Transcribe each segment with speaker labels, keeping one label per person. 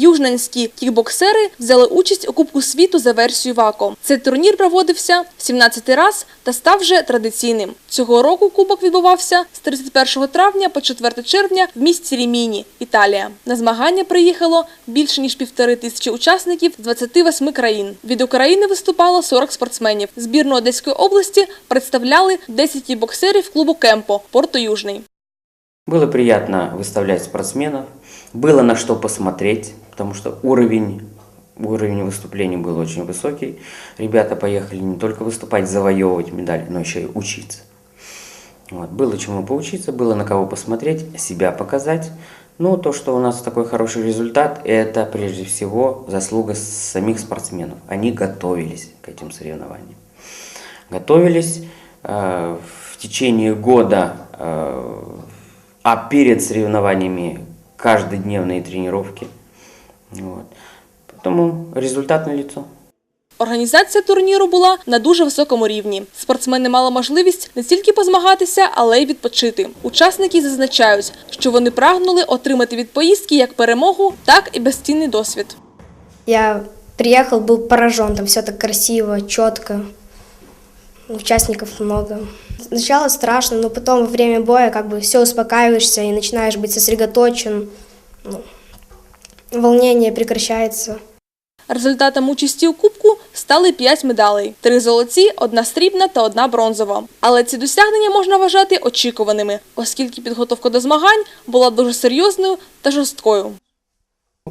Speaker 1: Южненські кікбоксери взяли участь у Кубку світу за версією ВАКО. Цей турнір проводився 17-й раз та став вже традиційним. Цього року кубок відбувався з 31 травня по 4 червня в місті Ріміні, Італія. На змагання приїхало більше ніж півтори тисячі учасників з 28 країн. Від України виступало 40 спортсменів. Збірну Одеської області представляли 10 боксерів клубу Кемпо Порто Южний.
Speaker 2: Было приятно выставлять спортсменов, было на что посмотреть, потому что уровень, уровень выступлений был очень высокий. Ребята поехали не только выступать, завоевывать медали, но еще и учиться. Вот. Было чему поучиться, было на кого посмотреть, себя показать. Ну, то, что у нас такой хороший результат, это прежде всего заслуга самих спортсменов. Они готовились к этим соревнованиям. Готовились э, в течение года, э, а перед соревнованиями каждодневные тренировки. Вот. Поэтому результат налицо.
Speaker 1: Організація турніру була на дуже високому рівні. Спортсмени мали можливість не тільки позмагатися, але й відпочити. Учасники зазначають, що вони прагнули отримати від поїздки як перемогу, так і безцінний досвід.
Speaker 3: Я приехал, был поражен, там все так красиво, четко, участников много. Сначала страшно, но потом во время боя как бы все успокаиваешься и начинаешь быть сосредоточен, ну, волнение прекращается.
Speaker 1: Результатом участі у кубку стали 5 медалей: три золоті, одна срібна та одна бронзова. Але ці досягнення можна вважати очікуваними, оскільки підготовка до змагань була дуже серйозною та жорсткою.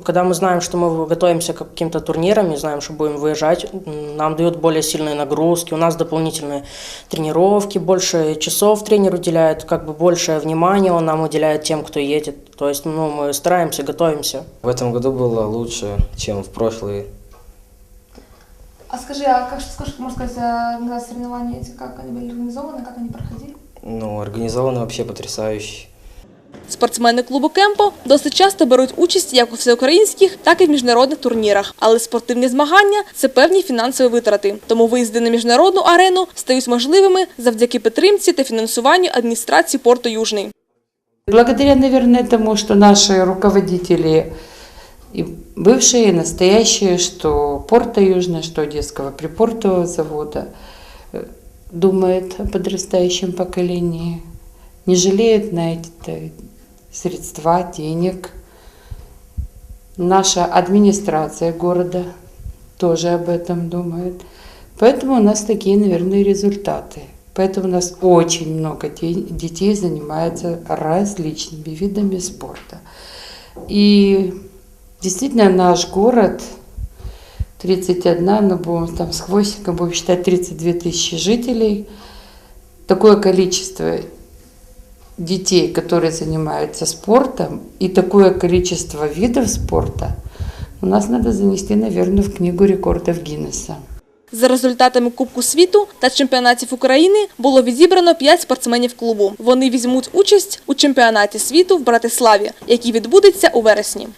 Speaker 4: Когда мы знаем, что мы готовимся к каким-то турнирам и знаем, что будем выезжать, нам дают более сильные нагрузки, у нас дополнительные тренировки, больше часов тренер уделяет, как бы больше внимания он нам уделяет тем, кто едет. То есть ну, мы стараемся, готовимся.
Speaker 5: В этом году было лучше, чем в прошлые.
Speaker 6: А скажи, а как, скажи, можно сказать, а, на соревнования эти, как они были организованы, как они проходили?
Speaker 5: Ну, организованы вообще потрясающе.
Speaker 1: Спортсмени клубу Кемпо досить часто беруть участь як у всеукраїнських, так і в міжнародних турнірах. Але спортивні змагання це певні фінансові витрати. Тому виїзди на міжнародну арену стають можливими завдяки підтримці та фінансуванню адміністрації Порту Южний.
Speaker 7: Благодаря, наверное, тому, что наши руководители, и бывшие, и настоящие, что Порта Южная, что Одесского припортового завода, э, думают о подрастающем поколении, не жалеют на эти средства, денег. Наша администрация города тоже об этом думает. Поэтому у нас такие, наверное, результаты. Поэтому у нас очень много де- детей занимается различными видами спорта. И действительно наш город 31, ну будем там с хвостиком, будем считать 32 тысячи жителей. Такое количество детей, которые занимаются спортом, и такое количество видов спорта, у нас надо занести, наверное, в книгу рекордов Гиннесса.
Speaker 1: За результатами Кубку світу та чемпіонатів України було відібрано 5 спортсменів клубу. Вони візьмуть участь у чемпіонаті світу в Братиславі, який відбудеться у вересні.